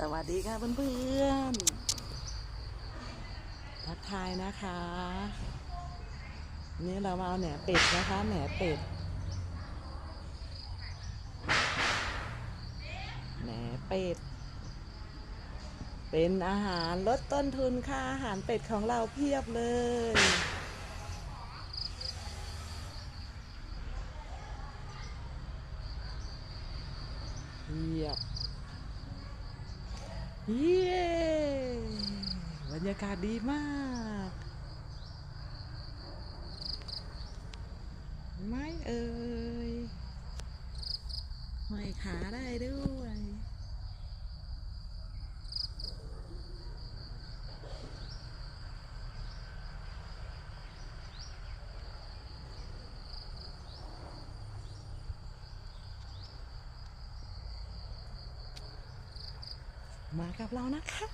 สวัสดีค่ะเพื่อนๆทักทายนะคะ นี่เรามาเอาแหนเป็ดนะคะแหนเป็ดแหนเป็ด เป็นอาหารลดต้นทุนค่ะอาหารเป็ดของเราเพียบเลยเพียบ เย้บรรยากาศดีมาก ไม่เอ่ยห้อยขาได้ด้วย มากับเรานะคะ